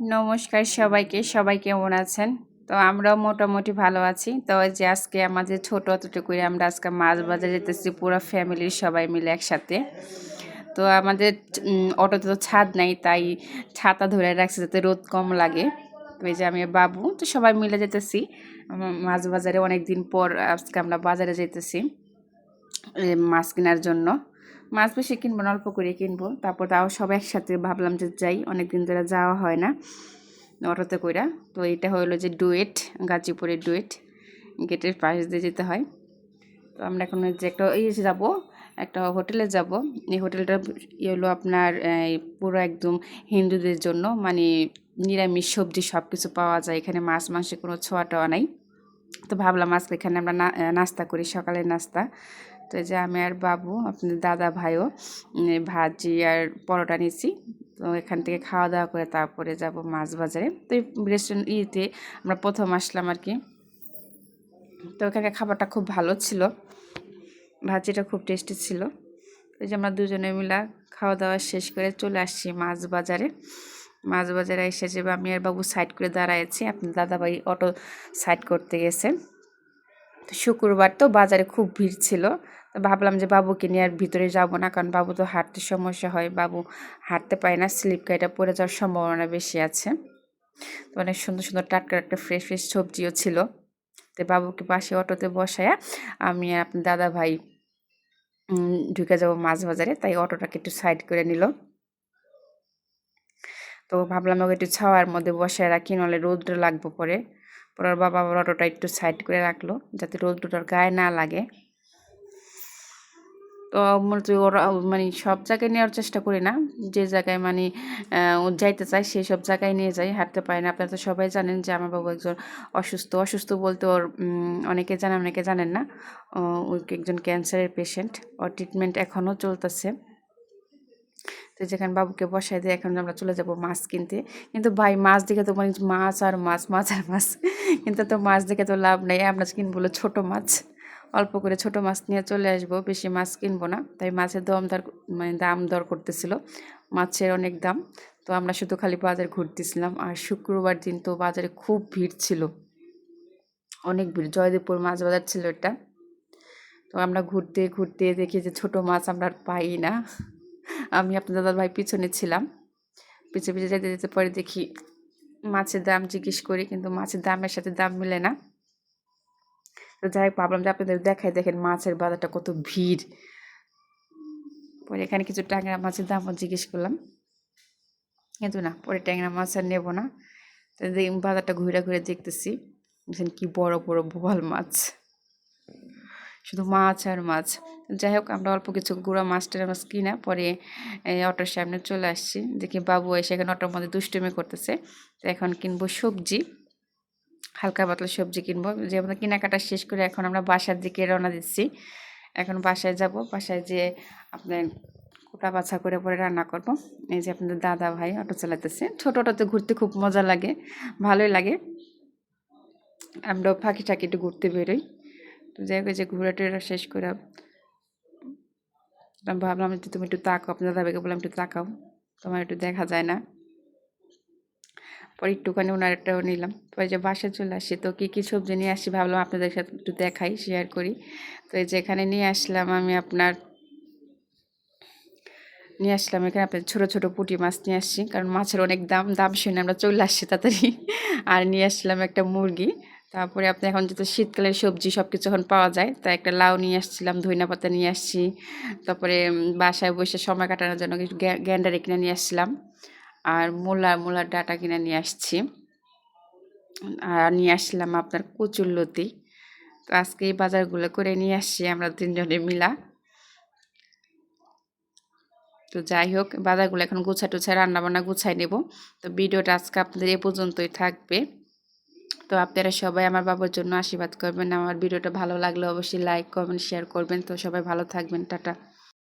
নমস্কার সবাইকে, সবাই কেমন আছেন? তো আমরাও মোটামুটি ভালো আছি। তো যে আজকে আমাদের ছোট করে আমরা আজকে মাছ বাজারে যেতেছি, পুরো ফ্যামিলির সবাই মিলে একসাথে। তো আমাদের অটোতে তো ছাদ নাই, তাই ছাতা ধরে রাখছে যাতে রোদ কম লাগে। তো এই যে আমি বাবু, তো সবাই মিলে যেতেছি। মাছ বাজারে অনেক দিন পর আজকে আমরা বাজারে যেতেছি মাছ কেনার জন্য। মাছ বেশি কিনবো অল্প করে কিনবো। তারপর তাও সব একসাথে ভাবলাম যে যাই অনেক দিন ধরে যাওয়া হয় না, অটোতে কইরা। তো এটা হলো যে ডুয়েট, গাজীপুরের ডুয়েট, গেটের পাশ দিয়ে যেতে হয়। তো আমরা এখন যে একটা ইয়ে যাব, একটা হোটেলে যাব। এই হোটেলটা ইয়ে হলো আপনার পুরো একদম হিন্দুদের জন্য মানে নিরামিষ সবজি সব কিছু পাওয়া যায়। এখানে মাছ মাংসের কোনো ছোঁয়া টোয়া নাই। তো ভাবলাম আজকে এখানে আমরা নাস্তা করি, সকালের নাস্তা। তো যে আমি আর বাবু, আপনার দাদা ভাইও ভাজি আর পরোটা নিয়েছি তো এখান থেকে খাওয়া দাওয়া করে তারপরে যাব মাছ বাজারে। তো এই রেস্টুরেন্ট ইয়েতে আমরা প্রথম আসলাম আর কি। তো এখানে খাবারটা খুব ভালো ছিল। ভাজিটা খুব টেস্টি ছিল। তো যে আমরা দুজনে মিলা খাওয়া দাওয়া শেষ করে চলে আসছি মাছ বাজারে। মাছ বাজারে এসে যে আমি আর বাবু সাইড করে দাঁড়াইছি, আপনার দাদাভাই অটো সাইড করতে গেছে। তো শুক্রবার তো বাজারে খুব ভিড় ছিল। তো ভাবলাম যে বাবুকে নিয়ে আর ভিতরে যাব না, কারণ বাবু তো হাঁটতে সমস্যা হয়। বাবু হাঁটতে পারে না, স্লিপ কাইটা পড়ে যাওয়ার সম্ভাবনা বেশি আছে। তো অনেক সুন্দর সুন্দর টাটকা একটা ফ্রেশ ফ্রেশ সবজিও ছিল। তো বাবুকে পাশে অটোতে বসায়া আমি আর আপনার দাদা ভাই ঢুকে যাব মাছ বাজারে। তাই অটোটাকে একটু সাইড করে নিল। তো ভাবলাম ওকে একটু ছাওয়ার মধ্যে বসায় রাখি নাহলে রোদ্র লাগবে পরে। পরে ওর বাবা আবার অটোটা একটু সাইড করে রাখল, যাতে রোদ রোদ্রটার গায়ে না লাগে। তো মূলত ওরা মানে সব জায়গায় নেওয়ার চেষ্টা করি না, যে জায়গায় মানে যাইতে চায় সেই সব জায়গায় নিয়ে যাই, হাঁটতে পারে না। আপনারা তো সবাই জানেন যে আমার বাবু একজন অসুস্থ। অসুস্থ বলতে ওর অনেকে জানেন অনেকে জানেন না। একজন ক্যান্সারের পেশেন্ট ওর ট্রিটমেন্ট এখনও চলতেছে। তো যেখানে বাবুকে বসাই দিয়ে, এখন আমরা চলে যাব মাছ কিনতে। কিন্তু ভাই, মাছ দেখে তো মানে মাছ আর মাছ মাছ আর মাছ। কিন্তু তো মাছ দেখে তো লাভ নেই, আমরা কিনবো ছোটো মাছ। অল্প করে ছোট মাছ নিয়ে চলে আসব, বেশি মাছ কিনবো না। তাই মাছের দাম দর মানে দাম দর করতেছিল, মাছের অনেক দাম। তো আমরা শুধু খালি বাজার ঘুরতেছিলাম, আর শুক্রবার দিন তো বাজারে খুব ভিড় ছিল। অনেক ভিড়, জয়দেবপুর মাছ বাজার ছিল এটা। তো আমরা ঘুরতে ঘুরতে দেখি যে ছোট মাছ আমরা আর পাই না। আমি আপনার দাদার ভাই পিছনে ছিলাম। পিছে পিছে যেতে যেতে পরে দেখি মাছের দাম জিজ্ঞেস করি, কিন্তু মাছের দামের সাথে দাম মিলে না। তো যাই হোক, ভাবলাম যে আপনাদের দেখাই, দেখেন মাছের বাজারটা কত ভিড়। পরে এখানে কিছু ট্যাংরা মাছের দামও জিজ্ঞেস করলাম। কিন্তু না, পরে ট্যাংরা মাছ আর নেব না। বাজারটা ঘুরে ঘুরে দেখতেছি। কি বড় বড় বোয়াল মাছ। শুধু মাছ আর মাছ। যাই হোক, আমরা অল্প কিছু গুঁড়া মাছ টেরা মাছ কিনা, পরে এই অটোর সামনে চলে আসছি। দেখি বাবু এসে এখানে অটোর মধ্যে দুষ্টুমি করতেছে। তো এখন কিনবো সবজি, হালকা পাতলা সবজি কিনবো। যে আমাদের কেনাকাটা শেষ করে এখন আমরা বাসার দিকে রওনা দিচ্ছি। এখন বাসায় যাব। বাসায় যেয়ে আপনার কোটা বাছা করে পরে রান্না করব। এই যে আপনাদের দাদা ভাই অটো চালাতেছে ছোটো অটোতে ঘুরতে খুব মজা লাগে, ভালোই লাগে। আমরাও ফাঁকি টাকি একটু ঘুরতে বেরোই। তো যাই হোক যে ঘুরে টুরে শেষ করে ভাবলাম যে তুমি একটু তাকাও, আপনার দাদাভাইকে বললাম একটু তাকাও, তোমার একটু দেখা যায় না। পরে একটুখানি ওনার একটাও নিলাম। পরে যে বাসায় চলে আসি, তো কী কী সবজি নিয়ে আসি ভাবলাম আপনাদের সাথে একটু দেখাই শেয়ার করি। তো এই যে এখানে নিয়ে আসলাম আমি আপনার, নিয়ে আসলাম এখানে আপনার ছোটো ছোটো পুঁটি মাছ নিয়ে আসছি কারণ মাছের অনেক দাম দাম শুনে আমরা চলে আসছি তাড়াতাড়ি। আর নিয়ে আসলাম একটা মুরগি। তারপরে আপনি এখন যেহেতু শীতকালের সবজি সব কিছু এখন পাওয়া যায় তাই একটা লাউ নিয়ে আসছিলাম, ধইনা পাতা নিয়ে আসছি। তারপরে বাসায় বসে সময় কাটানোর জন্য কিছু গ্যা- গ্যান্ডারি কিনে নিয়ে আসছিলাম। আর মূলা, মূলার ডাটা কিনে নিয়ে আসছি। আর নিয়ে আসলাম আপনার কচুরলতি তো আজকে এই বাজারগুলো করে নিয়ে আসছি আমরা তিনজনে মিলা। তো যাই হোক, বাজারগুলো এখন গুছা টুছা রান্না বান্না গুছাই নেব। তো ভিডিওটা আজকে আপনাদের এ পর্যন্তই থাকবে। তো আপনারা সবাই আমার বাবার জন্য আশীর্বাদ করবেন। আমার ভিডিওটা ভালো লাগলে অবশ্যই লাইক কমেন্ট শেয়ার করবেন। তো সবাই ভালো থাকবেন। টাটা।